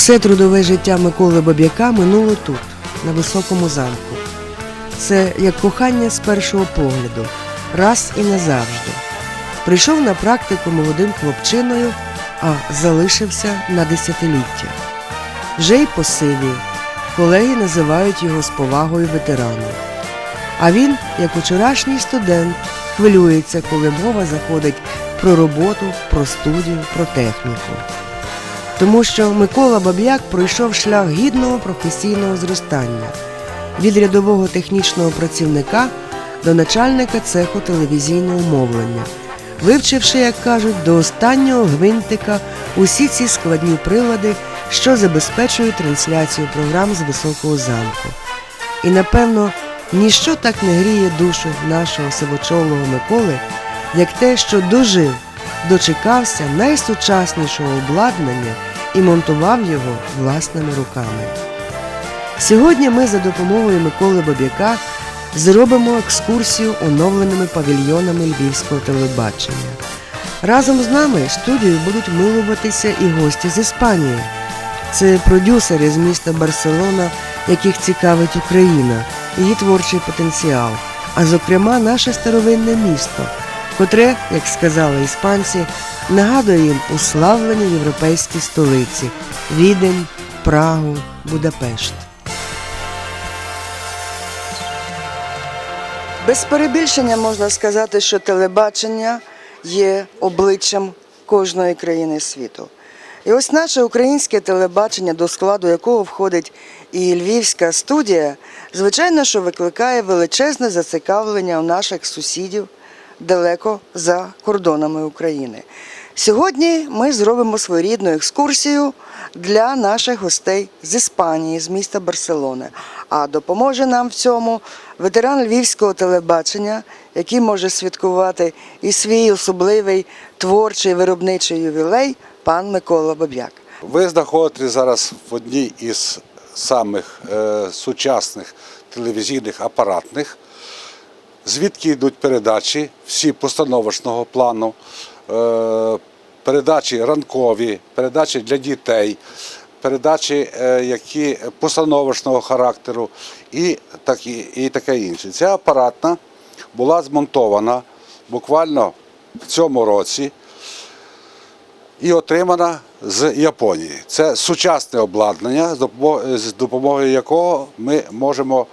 Усе трудове життя Миколи Баб'яка минуло тут, на високому замку. Це як кохання з першого погляду, раз і назавжди. Прийшов на практику молодим хлопчиною, а залишився на десятиліття. Вже й посилів. Колеги називають його з повагою ветераном. А він, як вчорашній студент, хвилюється, коли мова заходить про роботу, про студію, про техніку. Тому що Микола Баб'як пройшов шлях гідного професійного зростання від рядового технічного працівника до начальника цеху телевізійного мовлення, вивчивши, як кажуть, до останнього гвинтика усі ці складні прилади, що забезпечують трансляцію програм з високого замку. І напевно ніщо так не гріє душу нашого сивочолого Миколи, як те, що дожив, дочекався найсучаснішого обладнання і монтував його власними руками. Сьогодні ми за допомогою Миколи Баб'яка зробимо екскурсію оновленими павільйонами львівського телебачення. Разом з нами студією будуть милуватися і гості з Іспанії. Це продюсери з міста Барселона, яких цікавить Україна, її творчий потенціал, а зокрема наше старовинне місто, котре, як сказали іспанці, нагадує їм уславлені європейські столиці Відень, Прагу, Будапешт. Без перебільшення можна сказати, що телебачення є обличчям кожної країни світу. І ось наше українське телебачення, до складу якого входить і львівська студія, звичайно, що викликає величезне зацікавлення у наших сусідів далеко за кордонами України. Сьогодні ми зробимо своєрідну екскурсію для наших гостей з Іспанії, з міста Барселони. А допоможе нам в цьому ветеран львівського телебачення, який може святкувати і свій особливий творчий виробничий ювілей, пан Микола Баб'як. Ви знаходитесь зараз в одній із самих е, сучасних телевізійних апаратних, звідки йдуть передачі, всі постановочного плану, передачі ранкові, передачі для дітей, передачі, е, які постановочного характеру і, такі, і таке інше. Ця апаратна була змонтована буквально в цьому році і отримана з Японії. Це сучасне обладнання, з допомогою якого ми можемо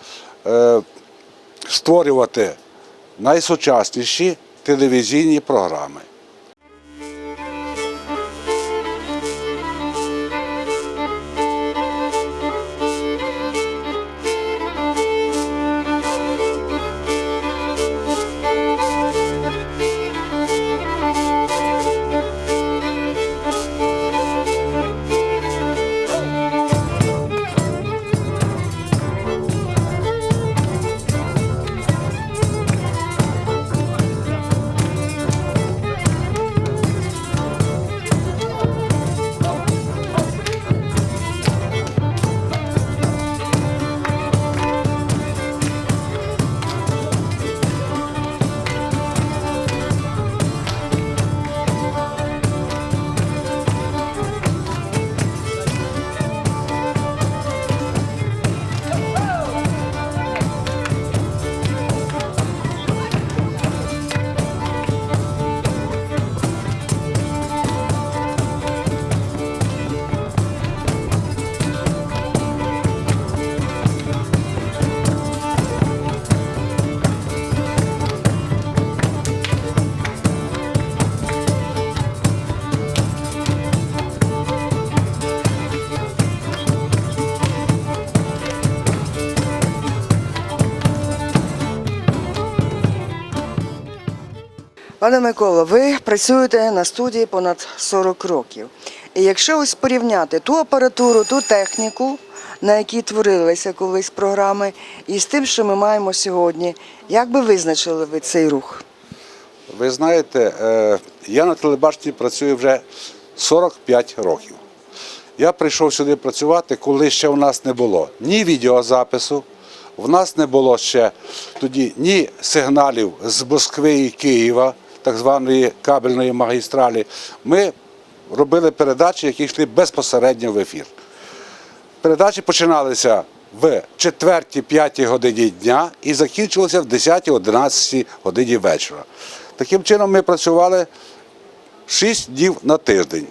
е, створювати найсучасніші телевізійні програми. Пане Микола, ви працюєте на студії понад 40 років. І якщо ось порівняти ту апаратуру, ту техніку, на якій творилися колись програми, і з тим, що ми маємо сьогодні, як би визначили ви цей рух? Ви знаєте, е, я на телебаченні працюю вже 45 років. Я прийшов сюди працювати, коли ще в нас не було ні відеозапису, в нас не було ще тоді ні сигналів з Москви і Києва, так званої кабельної магістралі. Ми робили передачі, які йшли безпосередньо в ефір. Передачі починалися в 4-5 годині дня і закінчувалися в 10-11 годині вечора. Таким чином ми працювали 6 днів на тиждень.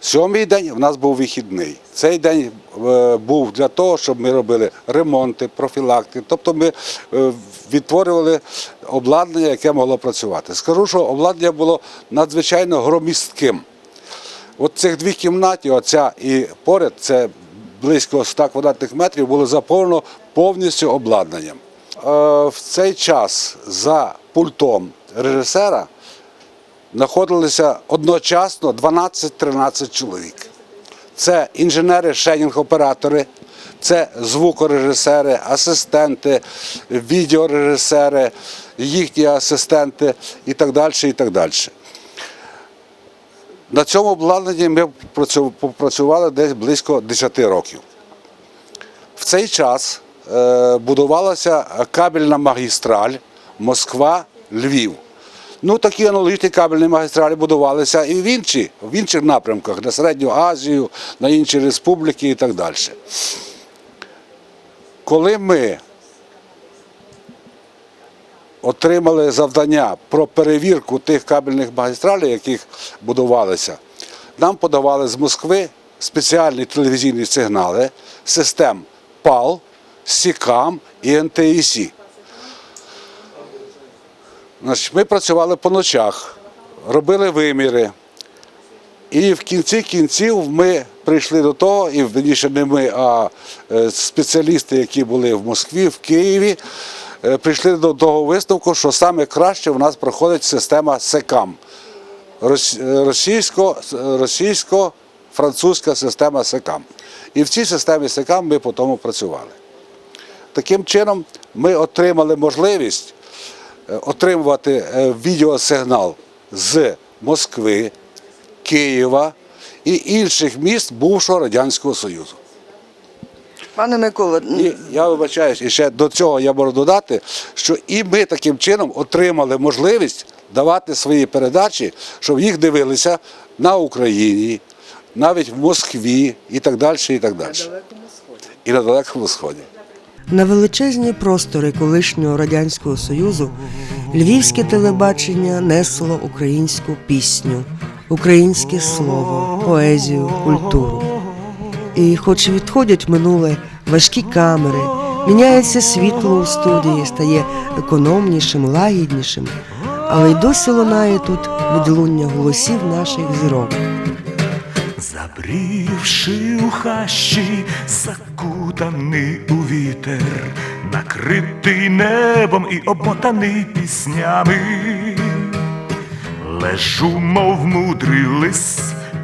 Сьомий день в нас був вихідний. Цей день е, був для того, щоб ми робили ремонти, профілактики. Тобто ми е, відтворювали обладнання, яке могло працювати. Скажу, що обладнання було надзвичайно громістким. От цих дві кімнаті, оця і поряд, це близько 100 квадратних метрів, було заповнено повністю обладнанням. Е, В цей час за пультом режисера знаходилися одночасно 12-13 чоловік. Це інженери, шенінг-оператори, це звукорежисери, асистенти, відеорежисери, їхні асистенти і так далі. І так далі. На цьому обладнанні ми працю- попрацювали десь близько 10 років. В цей час е, будувалася кабельна магістраль Москва-Львів. Ну, такі аналогічні кабельні магістралі будувалися і в, інші, в інших напрямках, на Середню Азію, на інші республіки і так далі. Коли ми отримали завдання про перевірку тих кабельних магістралей, яких будувалися, нам подавали з Москви спеціальні телевізійні сигнали систем ПАЛ, СІКАМ і НТІСі. Значить, ми працювали по ночах, робили виміри. І в кінці кінців ми прийшли до того, і верніше не ми, а е, спеціалісти, які були в Москві, в Києві, е, прийшли до того висновку, що саме краще в нас проходить система СЕКАМ. Е, Російсько, російсько-французька система СЕКАМ. І в цій системі СЕКАМ ми по тому працювали. Таким чином, ми отримали можливість отримувати е, відеосигнал з Москви, Києва і інших міст бувшого Радянського Союзу. Пане Микола, І я вибачаюсь, і ще до цього я можу додати, що і ми таким чином отримали можливість давати свої передачі, щоб їх дивилися на Україні, навіть в Москві і так далі. І так далі. І на Далекому Сході. На величезні простори колишнього радянського союзу львівське телебачення несло українську пісню, українське слово, поезію, культуру. І, хоч відходять минуле важкі камери, міняється світло у студії, стає економнішим, лагіднішим, але й досі лунає тут відлуння голосів наших зірок. Забрівши у хащі, закутаний у вітер, накритий небом і обмотаний піснями, лежу, мов мудрий лис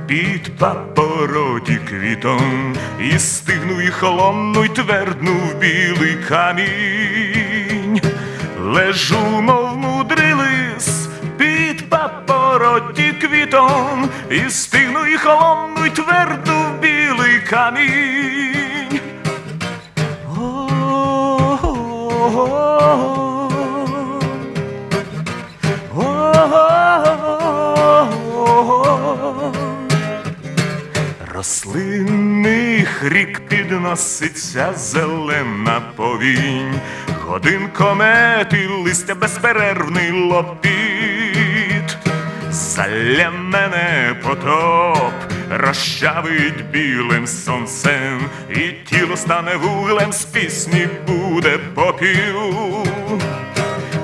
під папороті квітом, і стигну, і холонну, й твердну в білий камінь. Лежу, мов мудрий лис папороті квітом, і стигну, і холонну, й тверду в білий камінь. Рослинний хрік підноситься зелена повінь, годин комети, листя безперервний лопіт. Заля мене потоп, розчавить білим сонцем, і тіло стане вуглем, з пісні буде попіл.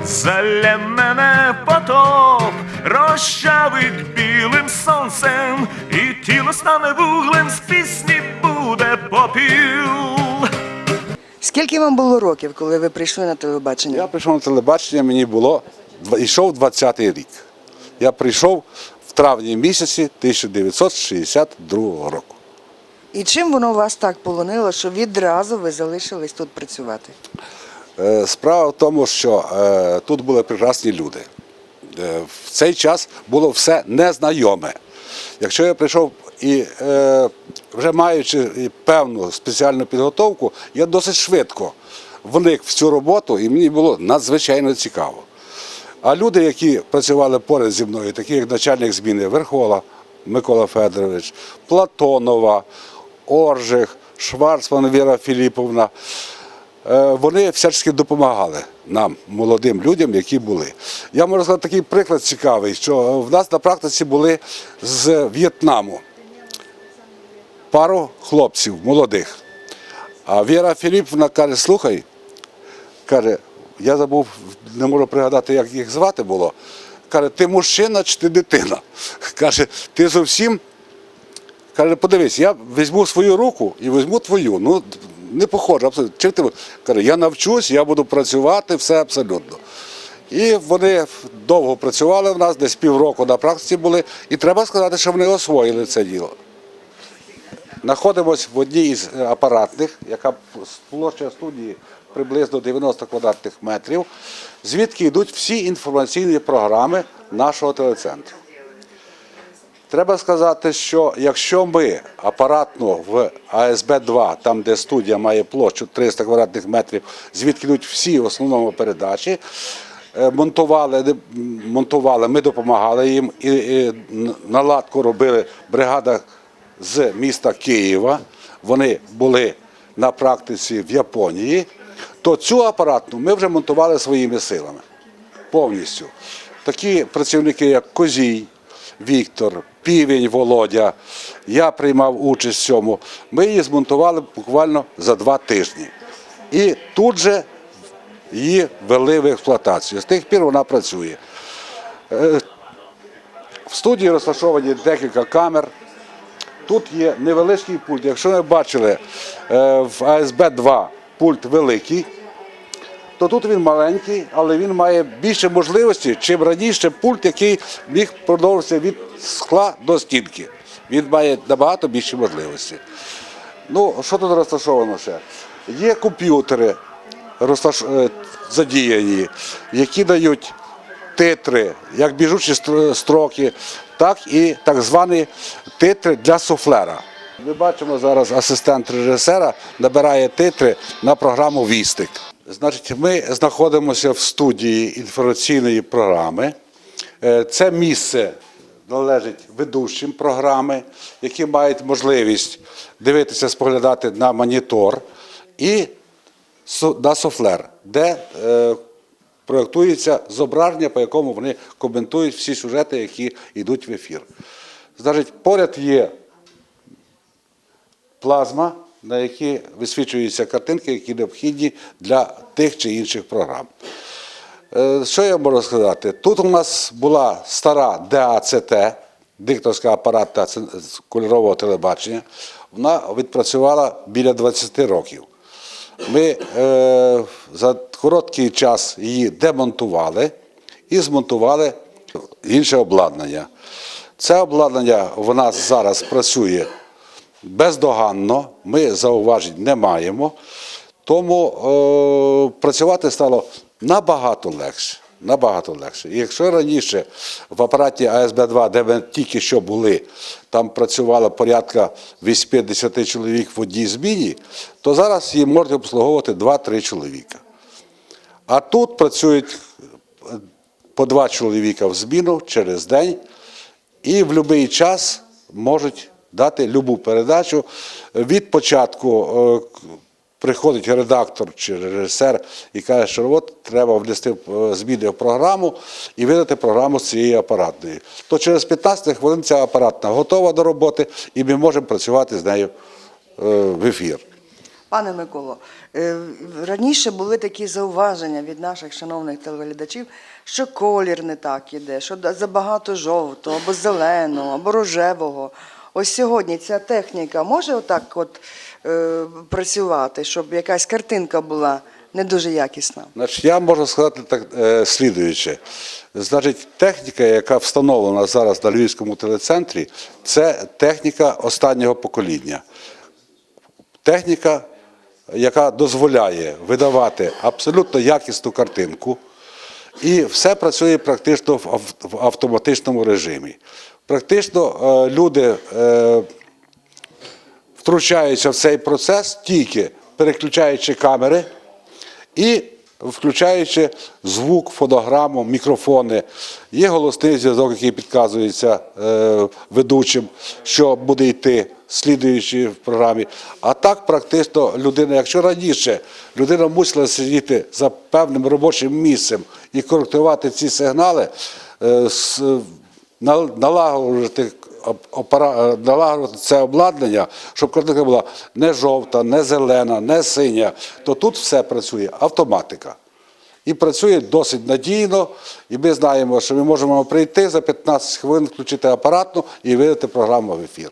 Заля мене потоп, розчавить білим сонцем, і тіло стане вуглем, з пісні буде попіл. Скільки вам було років, коли ви прийшли на телебачення? Я прийшов на телебачення, мені було йшов 20-й рік. Я прийшов в травні місяці 1962 року. І чим воно вас так полонило, що відразу ви залишились тут працювати? Е, Справа в тому, що е, тут були прекрасні люди. Е, в цей час було все незнайоме. Якщо я прийшов і вже маючи певну спеціальну підготовку, я досить швидко вник в цю роботу і мені було надзвичайно цікаво. А люди, які працювали поряд зі мною, такі як начальник зміни Верхола Микола Федорович, Платонова, Оржих, Шварцман Віра Філіповна. Е, Вони всячески допомагали нам, молодим людям, які були. Я можу сказати такий приклад цікавий, що в нас на практиці були з В'єтнаму пару хлопців молодих. А Віра Філіповна каже: слухай, каже, я забув, не можу пригадати, як їх звати було. Каже, ти мужчина чи ти дитина? Каже, ти зовсім. Каже, подивись, я візьму свою руку і візьму твою. Ну, не похоже, абсолютно. Чим ти? Каже, я навчусь, я буду працювати, все абсолютно. І вони довго працювали в нас, десь півроку на практиці були, і треба сказати, що вони освоїли це діло. Знаходимося в одній із е, апаратних, яка площа студії приблизно 90 квадратних метрів, звідки йдуть всі інформаційні програми нашого телецентру. Треба сказати, що якщо ми апаратно в АСБ-2, там де студія має площу 300 квадратних метрів, звідки йдуть всі в основному передачі, е, монтували, монтували, ми допомагали їм і, і наладку робили бригада з міста Києва. Вони були на практиці в Японії, то цю апаратну ми вже монтували своїми силами повністю. Такі працівники, як Козій, Віктор, Півень Володя, я приймав участь в цьому. Ми її змонтували буквально за два тижні. І тут же її ввели в експлуатацію. З тих пір вона працює. Е, В студії розташовані декілька камер. Тут є невеличкий пульт. Якщо ви бачили е, в АСБ-2 пульт великий, то тут він маленький, але він має більше можливості, чим раніше пульт, який міг продовжитися від скла до стінки. Він має набагато більше можливості. Ну, що тут розташовано ще? Є комп'ютери розташ... е, задіяні, які дають титри, як біжучі строки, так і так звані титри для суфлера. Ми бачимо зараз асистент режисера набирає титри на програму Вістик. Значить, ми знаходимося в студії інформаційної програми. Е, Це місце належить ведучим програми, які мають можливість дивитися, споглядати на монітор і на софлер, де е, проєктується зображення, по якому вони коментують всі сюжети, які йдуть в ефір. Значить, поряд є плазма, на якій висвічуються картинки, які необхідні для тих чи інших програм. Е, Що я можу сказати? Тут у нас була стара ДАЦТ, дикторська апарата ц- з кольорового телебачення. Вона відпрацювала біля 20 років. Ми е, за короткий час її демонтували і змонтували інше обладнання. Це обладнання в нас зараз працює бездоганно, ми зауважень не маємо, тому е, працювати стало набагато легше. Набагато легше. І якщо раніше в апараті АСБ-2, де ми тільки що були, там працювало порядка 50 чоловік в одній зміні, то зараз її можуть обслуговувати 2-3 чоловіка. А тут працюють е, по два чоловіка в зміну через день і в будь-який час можуть дати любу передачу. Від початку е, приходить редактор чи режисер і каже, що от треба внести е, зміни в програму і видати програму з цієї апаратної. То через 15 хвилин ця апаратна готова до роботи, і ми можемо працювати з нею е, в ефір. Пане Миколо, раніше були такі зауваження від наших шановних телеглядачів, що колір не так іде, що забагато жовтого, або зеленого, або рожевого. Ось сьогодні ця техніка може отак от е, працювати, щоб якась картинка була не дуже якісна. Значить, я можу сказати так е, слідуюче. Значить, техніка, яка встановлена зараз на Львівському телецентрі, це техніка останнього покоління. Техніка, яка дозволяє видавати абсолютно якісну картинку, і все працює практично в автоматичному режимі. Практично е, люди е, втручаються в цей процес тільки переключаючи камери і включаючи звук, фонограму, мікрофони. Є голосний зв'язок, який підказується е, ведучим, що буде йти слідуючи в програмі. А так практично людина, якщо раніше людина мусила сидіти за певним робочим місцем і коректувати ці сигнали, налагоджувати налагодити е, це обладнання, щоб картинка була не жовта, не зелена, не синя, то тут все працює автоматика. І працює досить надійно, і ми знаємо, що ми можемо прийти за 15 хвилин, включити апаратну і видати програму в ефір.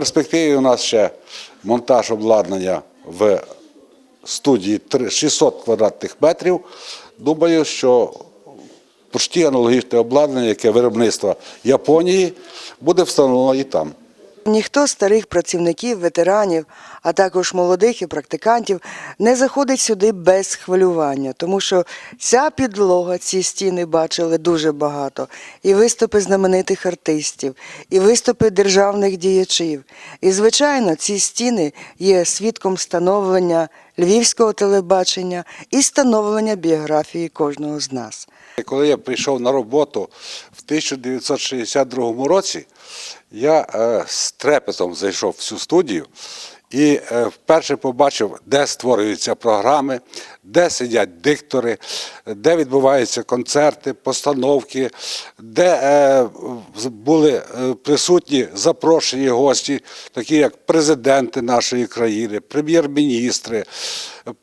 Перспективі у нас ще монтаж обладнання в студії 600 квадратних метрів. Думаю, що почти аналогічне обладнання, яке виробництво Японії, буде встановлено і там. Ніхто з старих працівників, ветеранів, а також молодих і практикантів не заходить сюди без хвилювання, тому що ця підлога, ці стіни бачили дуже багато. І виступи знаменитих артистів, і виступи державних діячів. І, звичайно, ці стіни є свідком становлення львівського телебачення і становлення біографії кожного з нас. Коли я прийшов на роботу в 1962 році, я е, з трепетом зайшов в цю студію і е, вперше побачив, де створюються програми, де сидять диктори, де відбуваються концерти, постановки, де е, були е, присутні запрошені гості, такі як президенти нашої країни, прем'єр-міністри,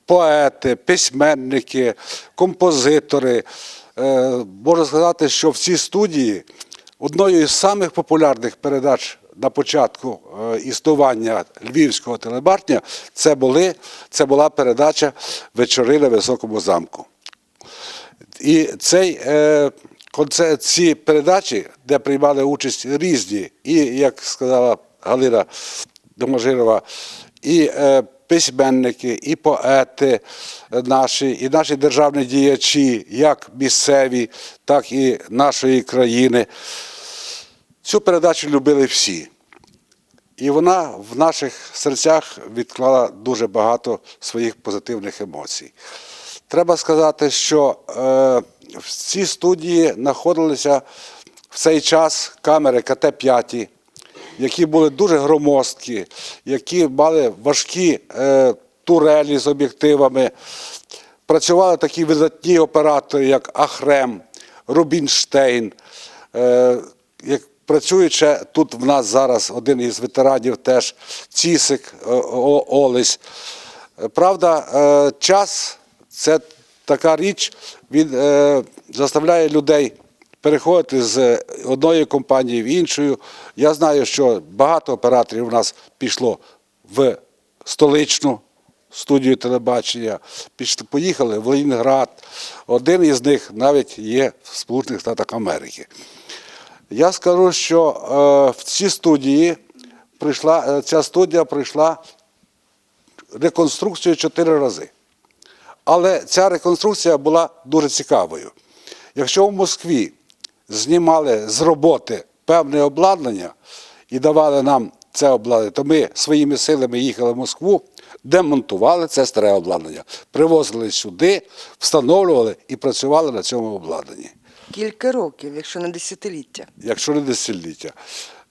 поети, письменники, композитори. Е, Можу сказати, що в цій студії одною із самих популярних передач на початку е, існування львівського телебачення це, були, це була передача Вечори на високому замку. І цей, е, ці передачі, де приймали участь різні, і, як сказала Галина Доможирова, і е, письменники, і поети наші, і наші державні діячі, як місцеві, так і нашої країни. Цю передачу любили всі. І вона в наших серцях відклала дуже багато своїх позитивних емоцій. Треба сказати, що е, в цій студії знаходилися в цей час камери КТ-5, які були дуже громоздкі, які мали важкі е, турелі з об'єктивами. Працювали такі видатні оператори, як Ахрем, Рубінштейн. Е, як працює тут в нас зараз один із ветеранів теж Цісик Олесь. Правда, е, час це така річ, він е, заставляє людей переходити з одної компанії в іншу. Я знаю, що багато операторів у нас пішло в столичну студію телебачення, поїхали в Ленінград. Один із них навіть є в Сполучених Штатах Америки. Я скажу, що е, в ці студії прийшла, е, ця студія пройшла реконструкцію чотири рази. Але ця реконструкція була дуже цікавою. Якщо в Москві знімали з роботи певне обладнання і давали нам це обладнання, то ми своїми силами їхали в Москву, демонтували це старе обладнання, привозили сюди, встановлювали і працювали на цьому обладнанні Кілька років, якщо не десятиліття. якщо не десятиліття.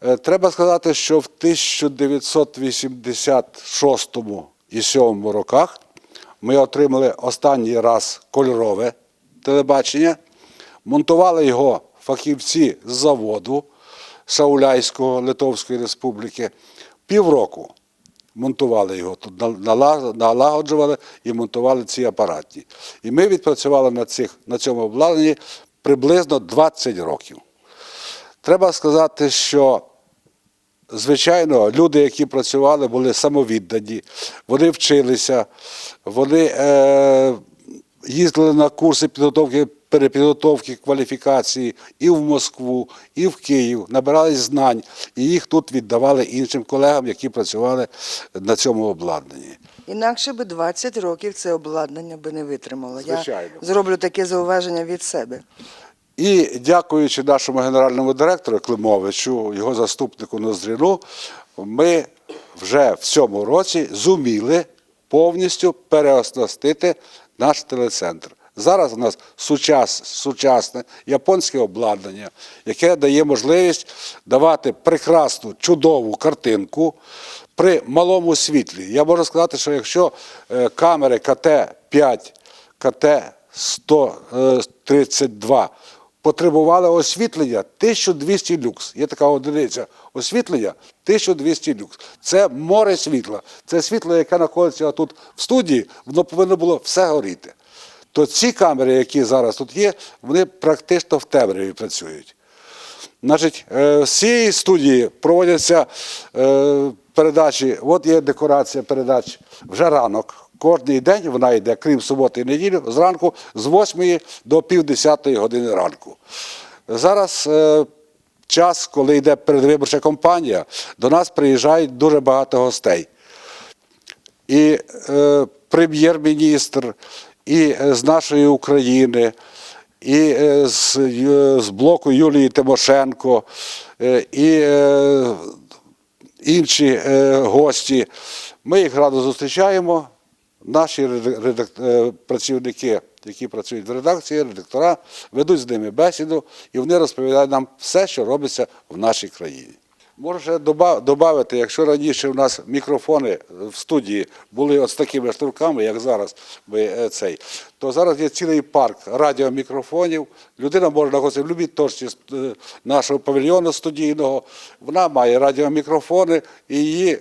Е, Треба сказати, що в 1986 і 7 роках ми отримали останній раз кольорове телебачення, монтували його фахівці з заводу Сауляйського Литовської Республіки. Півроку монтували його тут, налагоджували і монтували ці апаратні. І ми відпрацювали на, цих, на цьому обладнанні приблизно 20 років. Треба сказати, що, звичайно, люди, які працювали, були самовіддані, вони вчилися, вони е, їздили на курси підготовки, перепідготовки кваліфікації і в Москву, і в Київ, набирались знань, і їх тут віддавали іншим колегам, які працювали на цьому обладнанні. Інакше би 20 років це обладнання би не витримало. Звичайно. Я зроблю таке зауваження від себе. І дякуючи нашому генеральному директору Климовичу, його заступнику Ноздріну, ми вже в цьому році зуміли повністю переоснастити наш телецентр. Зараз у нас сучас, сучасне японське обладнання, яке дає можливість давати прекрасну, чудову картинку при малому світлі. Я можу сказати, що якщо е, камери КТ-5, КТ-132 потребували освітлення 1200 люкс. Є така одиниця освітлення 1200 люкс. Це море світла. Це світло, яке знаходиться тут в студії, воно повинно було все горіти. То ці камери, які зараз тут є, вони практично в темряві працюють. Значить, е, з цієї студії проводяться е, передачі. От є декорація передач вже ранок. Кожний день вона йде, крім суботи і неділі, зранку з 8 до пів 10 години ранку. Зараз е, час, коли йде передвиборча кампанія, до нас приїжджають дуже багато гостей і е, прем'єр-міністр, і е, з нашої України, і е, з, е, з блоку Юлії Тимошенко, е, і е, інші е, гості. Ми їх радо зустрічаємо. Наші е, працівники, які працюють в редакції, редактора, ведуть з ними бесіду, і вони розповідають нам все, що робиться в нашій країні. Можу ще додати, якщо раніше у нас мікрофони в студії були з такими штурками, як зараз е, цей, то зараз є цілий парк радіомікрофонів. Людина може знаходитися в будь-якій точці е, нашого павільйону студійного. Вона має радіомікрофони і її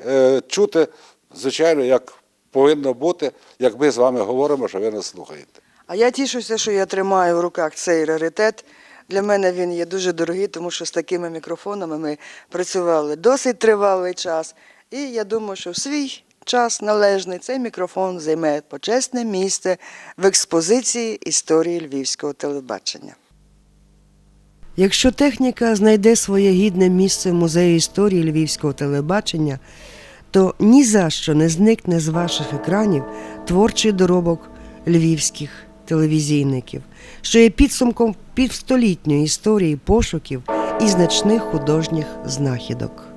чути, звичайно, як повинно бути, як ми з вами говоримо, що ви нас слухаєте. А я тішуся, що я тримаю в руках цей раритет. Для мене він є дуже дорогий, тому що з такими мікрофонами ми працювали досить тривалий час. І я думаю, що в свій час належний цей мікрофон займе почесне місце в експозиції історії львівського телебачення. Якщо техніка знайде своє гідне місце в музеї історії львівського телебачення, то ні за що не зникне з ваших екранів творчий доробок львівських телевізійників, що є підсумком півстолітньої історії пошуків і значних художніх знахідок.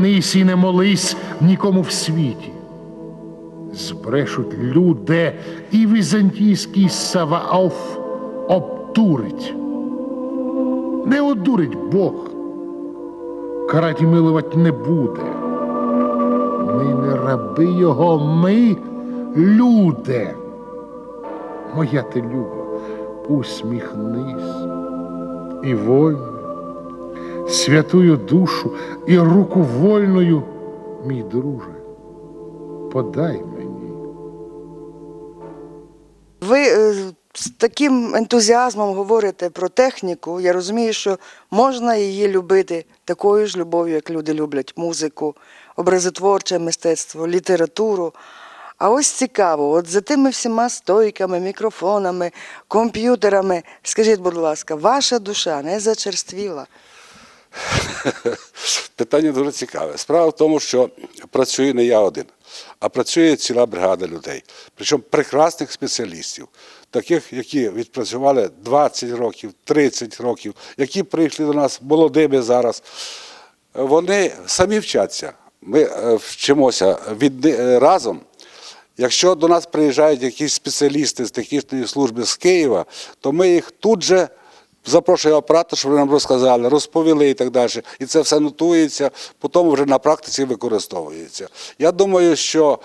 Клянись, і не молись нікому в світі. Збрешуть люди, і візантійський Саваоф обдурить. Не одурить Бог. Карать милувати не буде. Ми не раби його, ми люди. Моя ти люба, усміхнись і вольно, святую душу і руку вольною, мій друже, подай мені. Ви е, з таким ентузіазмом говорите про техніку. Я розумію, що можна її любити такою ж любов'ю, як люди люблять музику, образотворче мистецтво, літературу. А ось цікаво, от за тими всіма стойками, мікрофонами, комп'ютерами, скажіть, будь ласка, ваша душа не зачерствіла? Питання дуже цікаве. Справа в тому, що працюю не я один, а працює ціла бригада людей. Причому прекрасних спеціалістів, таких, які відпрацювали 20 років, 30 років, які прийшли до нас молодими зараз. Вони самі вчаться. Ми е, вчимося від, е, разом. Якщо до нас приїжджають якісь спеціалісти з технічної служби з Києва, то ми їх тут же запрошуємо оператор, щоб вони нам розказали, розповіли і так далі. І це все нотується, потім вже на практиці використовується. Я думаю, що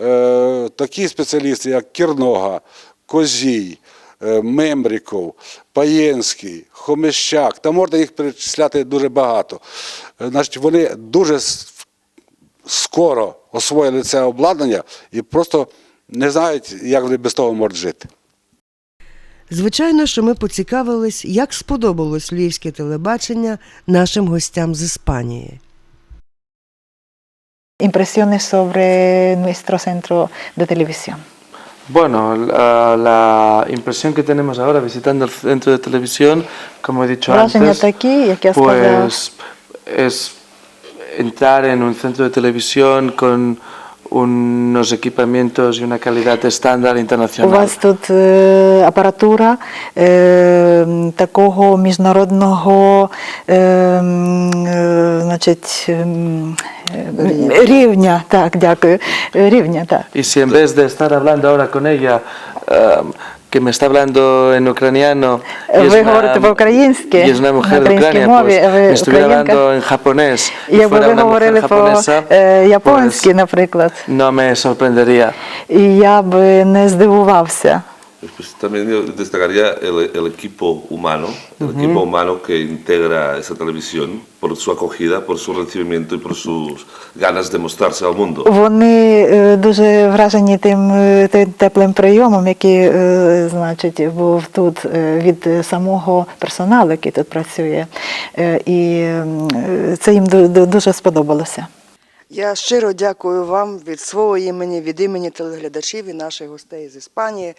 е, такі спеціалісти, як Кірнога, Козій, е, Мемріков, Паєнський, Хомищак, та можна їх перечисляти дуже багато. Е, Значить, вони дуже скоро освоїли це обладнання і просто не знають, як вони без того можуть жити. Звичайно, що ми поцікавились, як сподобалось львівське телебачення нашим гостям з Іспанії. Impresiones sobre nuestro centro de televisión. Bueno, la, la impresión que tenemos ahora visitando el centro de televisión, como he dicho antes, pues es entrar en un centro de televisión con unos equipamientos y una calidad estándar у internacional. вас тут е, апаратура е, такого міжнародного е, м, е, значить, м, е, рівня. Так, дякую. Е, Рівня, так. Y si en vez de estar hablando ahora con ella, eh, que me está hablando en ucraniano, y Ви es, una, говорите по-українськи, y es una на mujer de українській Ucrania, мові, pues а ви me estuviera українка. hablando en japonés y Якби fuera ви una говорили mujer по japonesa, е, японськи, pues наприклад, no me sorprendería. і я би не здивувався. Pues también yo destacaría el, el equipo humano, el equipo humano que integra esa televisión por su acogida, por su recibimiento y por sus ganas de mostrarse al mundo. Вони е, дуже вражені тим, е, тим теплим прийомом, який е, значить, був тут від самого персоналу, який тут працює. І це їм ду- ду- дуже сподобалося. Я щиро дякую вам від свого імені, від імені телеглядачів і наших гостей з Іспанії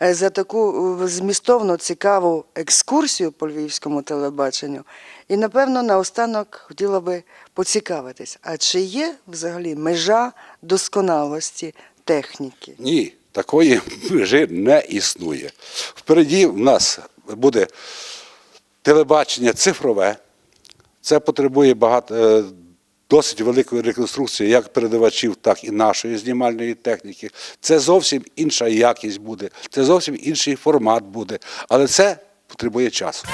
за таку е, змістовно цікаву екскурсію по львівському телебаченню. І, напевно, наостанок хотіла би поцікавитись, а чи є взагалі межа досконалості техніки? Ні, такої межі не існує. Впереді в нас буде телебачення цифрове. Це потребує багато, е, досить великої реконструкції як передавачів, так і нашої знімальної техніки. Це зовсім інша якість буде, це зовсім інший формат буде. Але це потребує часу.